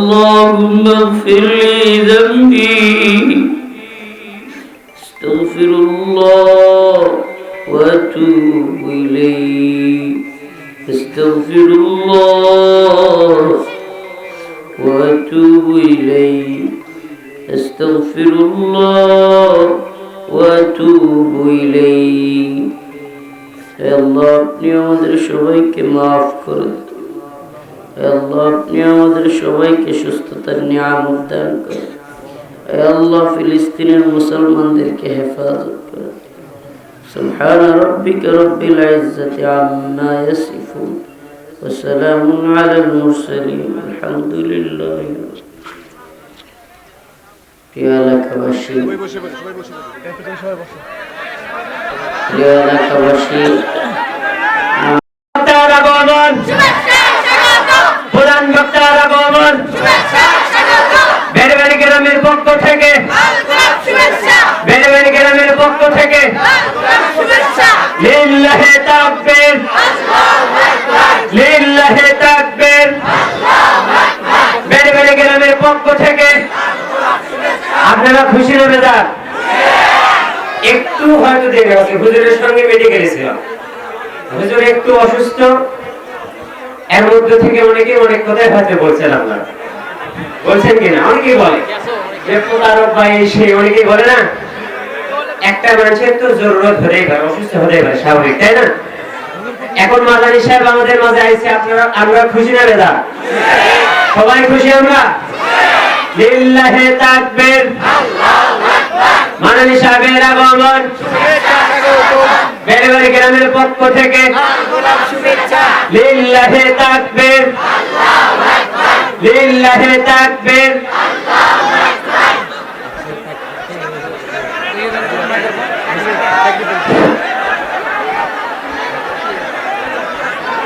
اللهم اغفر لي ذنبي استغفر الله واتوب اليه استغفر الله واتوب اليه استغفر الله واتوب اليه হে আল্লাহ আপনি আমাদের সবাইকে মাফ করুন হে আল্লাহ আপনি আমাদের সবাইকে সুস্থতার নিয়ামত দান করেন হে আল্লাহ ফিলিস্তিনের মুসলমানদেরকে হেফাজত করেন سبحان ربك رب العزة عما يصفون وسلام على المرسلين الحمد لله প্রিয় এলাকাবাসী প্রিয় এলাকাবাসী আপনারা খুশি নেবে যান একটু হয়তো দেরি আছে হুজুরের সঙ্গে মেডিকেল ছিলাম হুজুর একটু অসুস্থ, এর মধ্যে থেকে অনেকে অনেক কথাই হয়তো বলছেন আপনারা। বলছেন কিনা? অনেকেই বলে। যে প্রতারক বা এই সেই অনেকেই বলে না? একটা মানুষের তো জরুরত হতেই পারে, অসুস্থ হতেই পারে, স্বাভাবিক, তাই না? এখন মাদানী সাহেব আমাদের মাঝে আইছে, আপনারা, আমরা খুশি না বেদা সবাই খুশি আমরা? লিল্লাহে তাকবীর। মাদানী সাহেবের আগমন। বেড়েবাড়ি গ্রামের পক্ষ থেকে। লিল্লাহে তাকবীর। লিল্লাহে তাকবীর।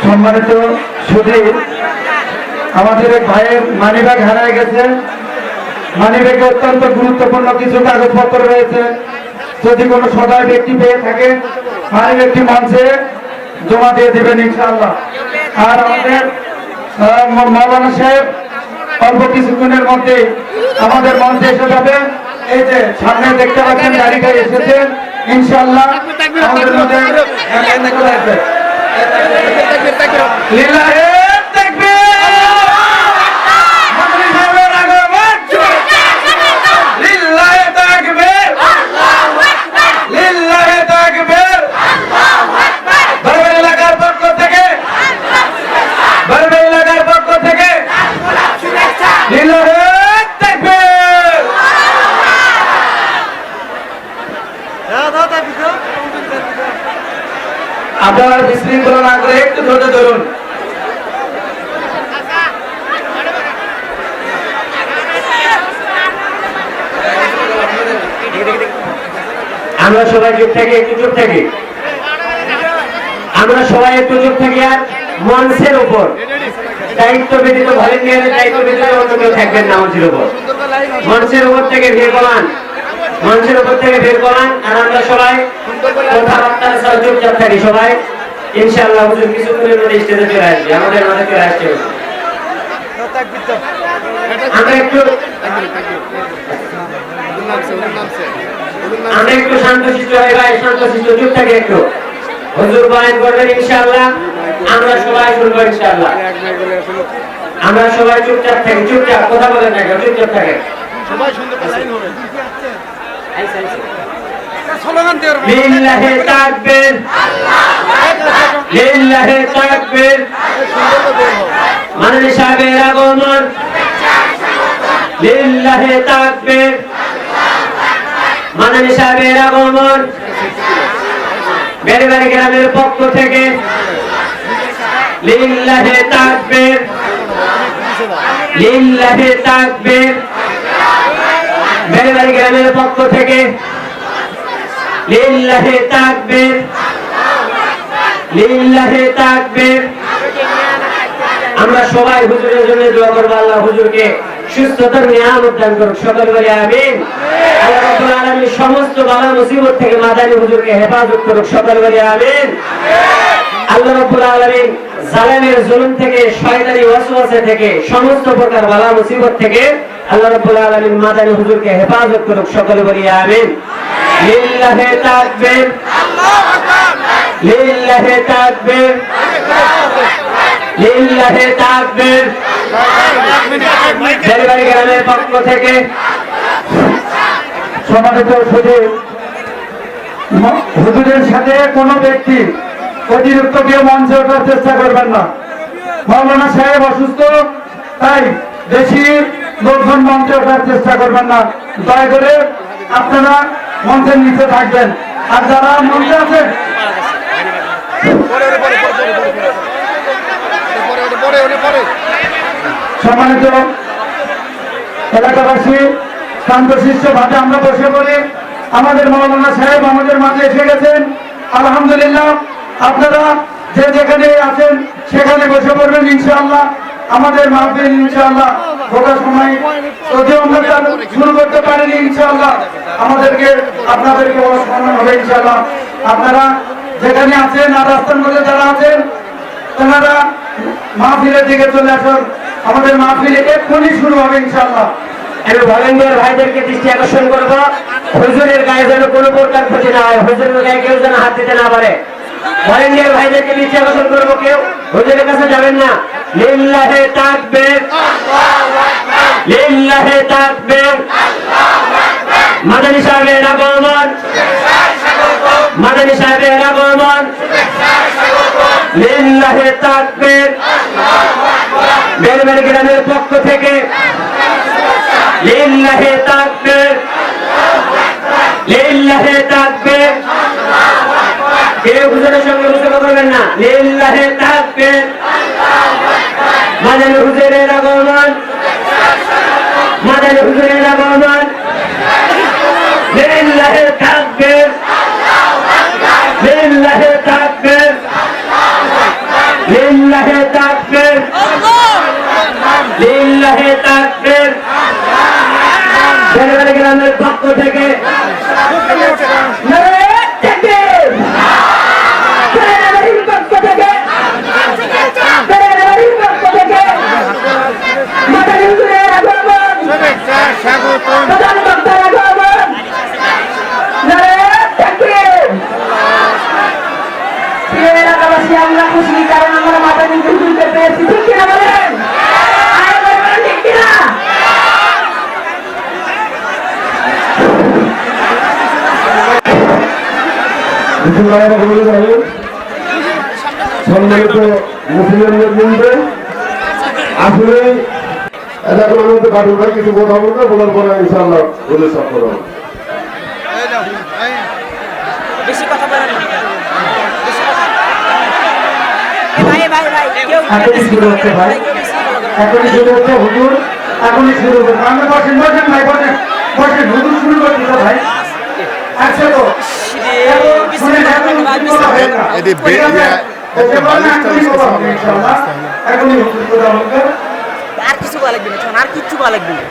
সম্মানিত সুধীর, আমাদের ভাইয়ের মানিব্যাগ হারায় গেছে। মানিব্যাগে অত্যন্ত গুরুত্বপূর্ণ কিছু কাগজপত্র রয়েছে। যদি কোনো সদয় ব্যক্তি পেয়ে থাকে মানিব্যাগটি মঞ্চে জমা দিয়ে দেবেন ইনশাআল্লাহ। আর আমাদের মৌলানা সাহেব অল্প কিছুক্ষণের মধ্যে আমাদের মঞ্চে এসে যাবে। এই যে সামনে দেখতে পাচ্ছেন গাড়িটা এসেছে। ইনশাআল্লাহ আমাদের মধ্যে চলে আসবে। লিল্লাহে তাকবীর! মন্ত্রী সাহেবের আগমন! লিল্লাহে তাকবীর! লিল্লাহে তাকবীর! বারবার এলাকার পক্ষ থেকে বারবার এলাকার পক্ষ থেকে লিল্লাহে তাকবীর! আপনারা বিশৃঙ্খলা না করে একটু ধৈর্য ধরুন। আমরা সবাই চুপ থাকি, একটু চুপ থাকি। আমরা সবাই একটু চুপ থাকি আর মঞ্চের উপর। দায়িত্ব ব্যতীত ভলেন্টিয়ারের দায়িত্ব ব্যতীত অন্য কেউ থাকবেন না মঞ্চের উপর। মঞ্চের উপর থেকে ভিড় কমান মঞ্চের উপর থেকে ভিড় কমান আর আমরা সবাই কথাবার্তা ছাড়া চুপচাপ থাকি সবাই। ইনশাআল্লাহ হুজুর কিছুক্ষণের মধ্যে স্টেজে চলে আসবে। আমাদের মাঝে চলে আসছে আমরা একটু শান্ত শিশু হয়ে ভাই, শান্ত শিশু চুপ থাকি একটু। হুজুর বয়ান করবেন ইনশাআল্লাহ। আমরা সবাই শুনব ইনশাআল্লাহ। আমরা সবাই চুপচাপ থাকি, চুপচাপ, কথা বলেন না থাকে লিল্লাহে তাকবীর। লিল্লাহে তাকবীর। মাননী সাহেবের আগমন। লিল্লাহে তাকবীর। মাননী সাহেবের আগমন। বেড়েবাড়ি গ্রামের পক্ষ থেকে লিল্লাহে তাকবীর। লিল্লাহে তাকবীর। গ্রামের পক্ষ থেকে লিল্লাহে তাকবীর লিল্লাহে তাকবীর। আমরা সবাই হুজুরের জন্য দোয়া করব, আল্লাহ হুজুরকে সুস্থতার নিয়ামত দান করুক। সকল বলে আমিন। আল্লাহ রাব্বুল আলামিন সমস্ত বালা মুসিবত থেকে মাদানী হুজুরকে হেফাজত করুক। সকল বলে আমিন। আল্লাহ রাব্বুল আলামিন জালেমের জুলুম থেকে, শয়তানি ওয়াসওয়াসা থেকে, সমস্ত প্রকার বালা মুসিবত থেকে আল্লাহ রাব্বুল আলামিন মাদানী হুজুরকে হেফাজত করুক সকলে বলি আমিন। লিল্লাহি তাকবীর। আল্লাহু আকবার। লিল্লাহি তাকবীর। লিল্লাহি তাকবীর। ডেলিভারি গ্রামের পক্ষ থেকে সম্মানিত শুধু হুজুরের সাথে কোনো ব্যক্তি অতিরিক্ত কেউ মঞ্চে ওঠার চেষ্টা করবেন না। মৌলানা সাহেব অসুস্থ তাই বেশি লোকজন মঞ্চে ওঠার চেষ্টা করবেন না। দয়া করে আপনারা মঞ্চের নিচে থাকবেন। আর যারা মঞ্চে আছেন, সম্মানিত এলাকাবাসী শান্তশিষ্ট ভাবে আমরা বসে পড়ি। আমাদের মৌলানা সাহেব আমাদের মাঝে এসে গেছেন। আলহামদুলিল্লাহ, আপনারা যে যেখানে আছেন, সেখানে বসে পড়বেন ইনশাআল্লাহ। আমাদের মাহফিল ইনশাআল্লাহ ঢোকার সময় যদিও আমরা তা শুরু করতে পারিনি ইনশাআল্লাহ, আমাদেরকে আপনাদেরকে বড় সম্মান হবে ইনশাআল্লাহ। আপনারা যেখানে আছেন আর রাস্তার মধ্যে যারা আছেন তেনারা মাহফিলের দিকে চলে আসুন। আমাদের মাহফিল এক্ষুনি শুরু হবে ইনশাআল্লাহ। আমি ভলেন্টিয়ার ভাইদেরকে দৃষ্টি আকর্ষণ করব। হুজুরের গায়ে যেন কোনো প্রকার ক্ষতি না হয়। হুজুরের গায়ে কেউ যেন হাত দিতে না পারে। ভলেন্টিয়ার ভাইদেরকে দৃষ্টি আকর্ষণ করব কেউ? হুজুরের কাছে যাবেন না? লিল্লাহে তাকবীর। লিল্লাহে তাকবীর। মাদানী সাহেবের আগমন মাদানী সাহেবের আগমন লিল্লাহে তাকবীর। বেলবেল গ্রামের পক্ষ থেকে লিল্লাহে তাকবীর লিল্লাহে তাকবীর কেউ হুজুরের সঙ্গে বুঝতে পারবেন না লিল্লাহে তাকবীর। মাদানী হুজুরের আগমন মাদানী হুজুরের আগমন লিল্লাহে তাকবীর লিল্লাহে তাকবীর লিল্লাহে তাকবীর লিল্লাহে তাকবীর বেলবেল গ্রামের পক্ষ থেকে নারায়ে তাকবীর বেলবেলের পক্ষ থেকে বেলবেলের পক্ষ থেকে মাদানী হুজুরের আগমন প্রধান বক্তার আগমন নারায়ে তাকবীর প্রিয় এলাকাবাসী আমরা খুশি কারণ আমরা মাদানী হুজুরকে পেয়েছি। ঠিক কিনা বলেন? ঠিক কিনা? সম্মানিত মুসলিমদের আসলে তো কাটুন ভাই কিছু কথা বলব বলার পরে ইনশাআল্লাহ বলে সব করব। এখনই শুরু হচ্ছে ভাই। এখনই শুরু হচ্ছে হুজুর এখনই শুরু হচ্ছে। আমরা বসেন বসেন ভাই বসেন। বসেন হুজুর শুরু করছি তো ভাই। আচ্ছা তো। এটি বলা। আর কিছু লাগবে না আর কিচ্ছু ভালো লাগবে না।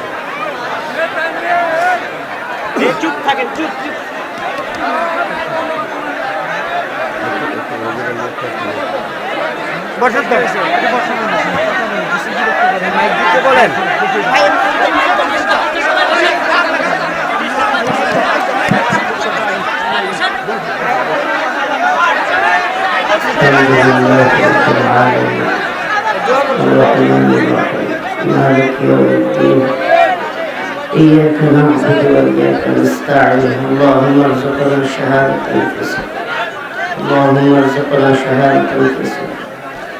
চুপ থাকেন চুপ চুপ। বলেন الحمد لله رب العالمين الرحمن الرحيم مالك يوم الدين إياك نعبد وإياك نستعين اللهم ارزقنا شهادة أنفسنا اللهم ارزقنا شهادة أنفسنا يا الله ربنا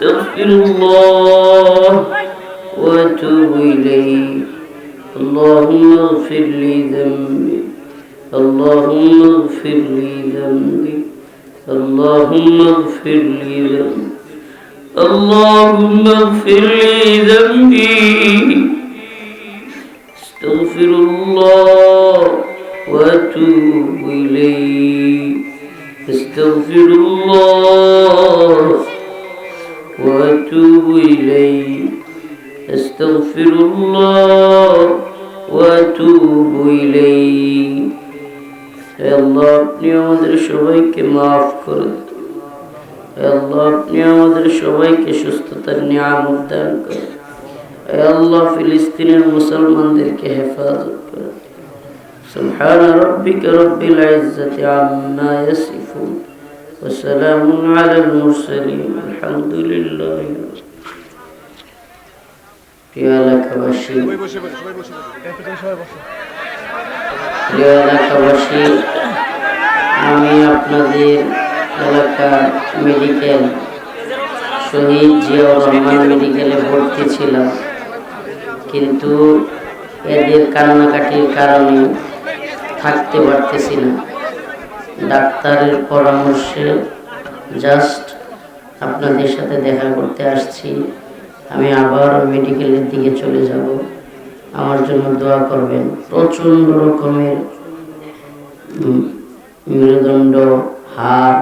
استغفر الله واتوب إليه. اللهم اغفر لي ذنبي. اللهم اغفر لي ذنبي. اللهم اغفر لي ذنبي. اللهم اغفر لي ذنبي. استغفر الله واتوب إليه. استغفر الله واتوب اليه استغفر الله واتوب اليه হে আল্লাহ আপনি আমাদের সবাইকে মাফ করে দিন। হে আল্লাহ আপনি আমাদের সবাইকে সুস্থতার নিয়ামত দান করেন হে আল্লাহ ফিলিস্তিনের মুসলমানদেরকে হেফাজত করেন سبحان ربك رب العزة عما يصفون وسلام على المرسلين الحمد لله প্রিয় এলাকাবাসী প্রিয় এলাকাবাসী আমি আপনাদের এলাকার মেডিকেল শহীদ জিয়াউর রহমান মেডিকেলে ভর্তি ছিলাম কিন্তু এদের কান্নাকাটির কারণে থাকতে পারতেছি না ডাক্তারের পরামর্শে জাস্ট আপনাদের সাথে দেখা করতে আসছি। আমি আবার মেডিকেলের দিকে চলে যাব। আমার জন্য দোয়া করবেন। প্রচণ্ড রকমের মেরুদণ্ড, হাড়,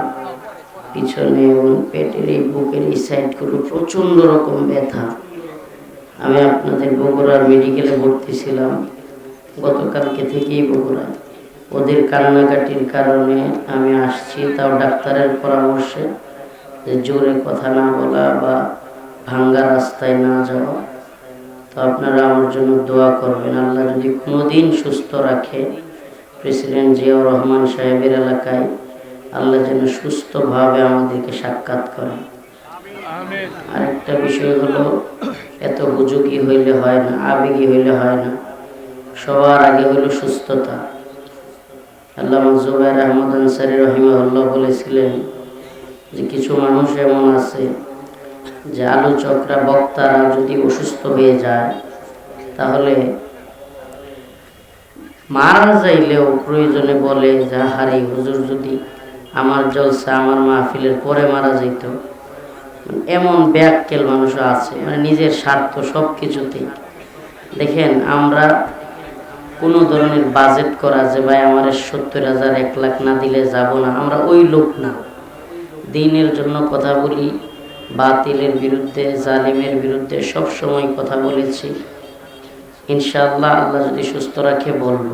পিছনে এবং পেটের এই বুকের এই সাইডগুলো প্রচণ্ড রকম ব্যথা। আমি আপনাদের বগুড়ার মেডিকেলে ভর্তি ছিলাম। গতকালকে থেকেই বগুড়ায়। ওদের কান্নাকাটির কারণে আমি আসছি, তাও ডাক্তারের পরামর্শে যে জোরে কথা না বলা বা ভাঙ্গা রাস্তায় না যাওয়া। তো আপনারা আমার জন্য দোয়া করবেন, আল্লাহ যদি কোনোদিন সুস্থ রাখে। প্রেসিডেন্ট জিয়াউর রহমান সাহেবের এলাকায় আল্লাহ যেন সুস্থভাবে আমাদেরকে সাক্ষাৎ করেন। আরেকটা বিষয় হলো, এত বুঝুকি হইলে হয় না, আবেগী হইলে হয় না। সবার আগে হলো সুস্থতা। আল্লাহ জুবাইর আহমদ আনসারি রহিমাল্লাহ বলেছিলেন যে কিছু মানুষ এমন আছে যে আলোচকরা বক্তারা যদি অসুস্থ হয়ে যায়, তাহলে মারা যাইলেও প্রয়োজনে বলে যে হারি হুজুর, যদি আমার জলসা আমার মাহফিলের পরে মারা যেত এমন ব্যাককেল মানুষও আছে মানে নিজের স্বার্থ সব কিছুতেই দেখেন, আমরা কোনো ধরনের বাজেট করা যে, ভাই, আমার সত্তর হাজার, এক লাখ না দিলে যাব না, আমরা ওই লোক না। দিনের জন্য কথা বলি, বাতিলের বিরুদ্ধে, জালিমের বিরুদ্ধে সব সময় কথা বলেছি। ইনশাআল্লাহ আল্লাহ যদি সুস্থ রাখে বলব,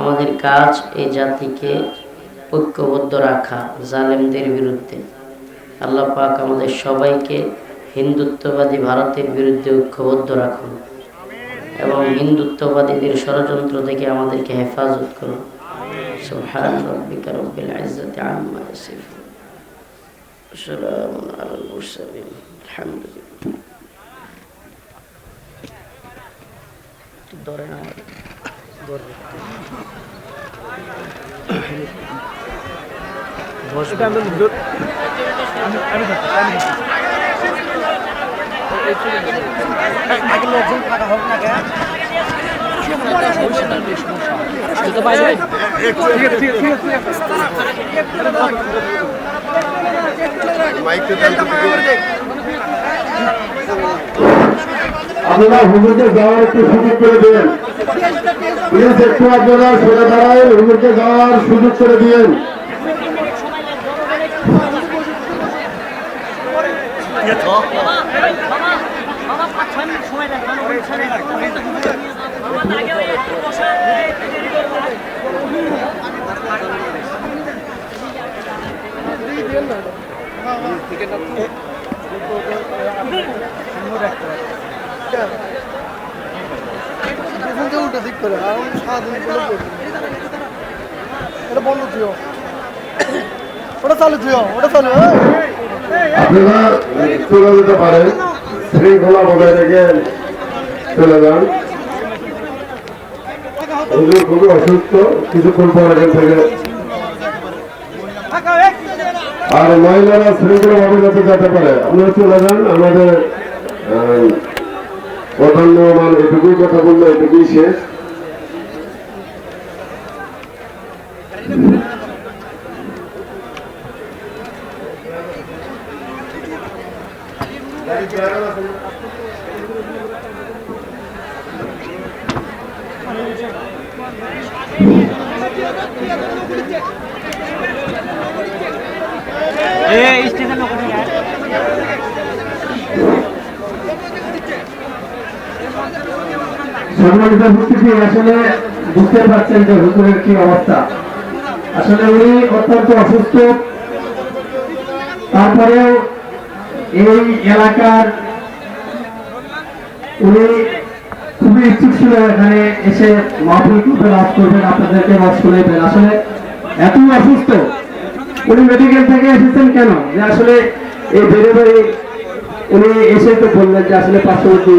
আমাদের কাজ এই জাতিকে ঐক্যবদ্ধ রাখা জালেমদের বিরুদ্ধে। আল্লাহ পাক আমাদের সবাইকে হিন্দুত্ববাদী ভারতের বিরুদ্ধে ঐক্যবদ্ধ রাখুন। এবং হিন্দুত্ববাদীদের ষড়যন্ত্র থেকে আমাদেরকে হেফাজত রব্বিল ইজ্জাতি আম্মা ইয়াসিফুন। সালামুন আপনারা হুজুরকে যাওয়ার একটু সুযোগ করে দিন প্লিজ একটু আপনারা সরে দাঁড়ায়, হুজুরকে যাওয়ার সুযোগ করে দিন উল্টো দিক করে আর সারাদিন। এটা বন্ধ থিও ওটা চালু থিও ওটা চালু। আপনারা চলে যেতে পারেন শৃঙ্খলা বজায় রেখে চলে যান। খুবই অসুস্থ, কিছুক্ষণ পর এখান থেকে আর মহিলারা শৃঙ্খলা ভাবে যাতে যেতে পারে। আপনারা চলে যান, আমাদের এটুকুই কথা বলল, এটুকুই শেষ। সম্মানিত উপস্থিতি আসলে বুঝতে পারছেন যে হুজুরের কি অবস্থা। আসলে উনি অত্যন্ত অসুস্থ তারপরেও এই এলাকার উনি খুবই ইচ্ছুক ছিল এখানে এসে মাহফিল লাভ করবেন, আপনাদেরকে রস শুনেবেন আসলে এত অসুস্থ, উনি মেডিকেল থেকে এসেছেন কেন? যে আসলে এই উনি এসে তো বললেন যে আসলে পার্শ্ববর্তী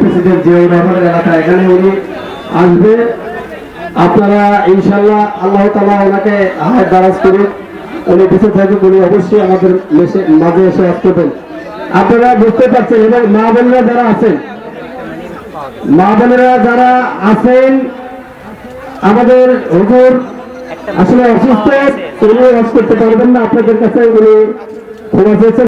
প্রেসিডেন্ট রহমানের এলাকা, এখানে উনি আসবে। আপনারা ইনশাল্লাহ আল্লাহ তালা ওনাকে হায় দারাজ করুন উনি বেঁচে থাকুক, উনি অবশ্যই আমাদের মাঝে এসে আসতেবেন আপনারা বুঝতে পারছেন এবং মা বোনেরা যারা আছেন, মা বোনেরা যারা আছেন, আমাদের হুজুর আসলে অসুস্থ উনি করতে পারবেন না। আপনাদের কাছে উনি ক্ষমা চেয়েছেন।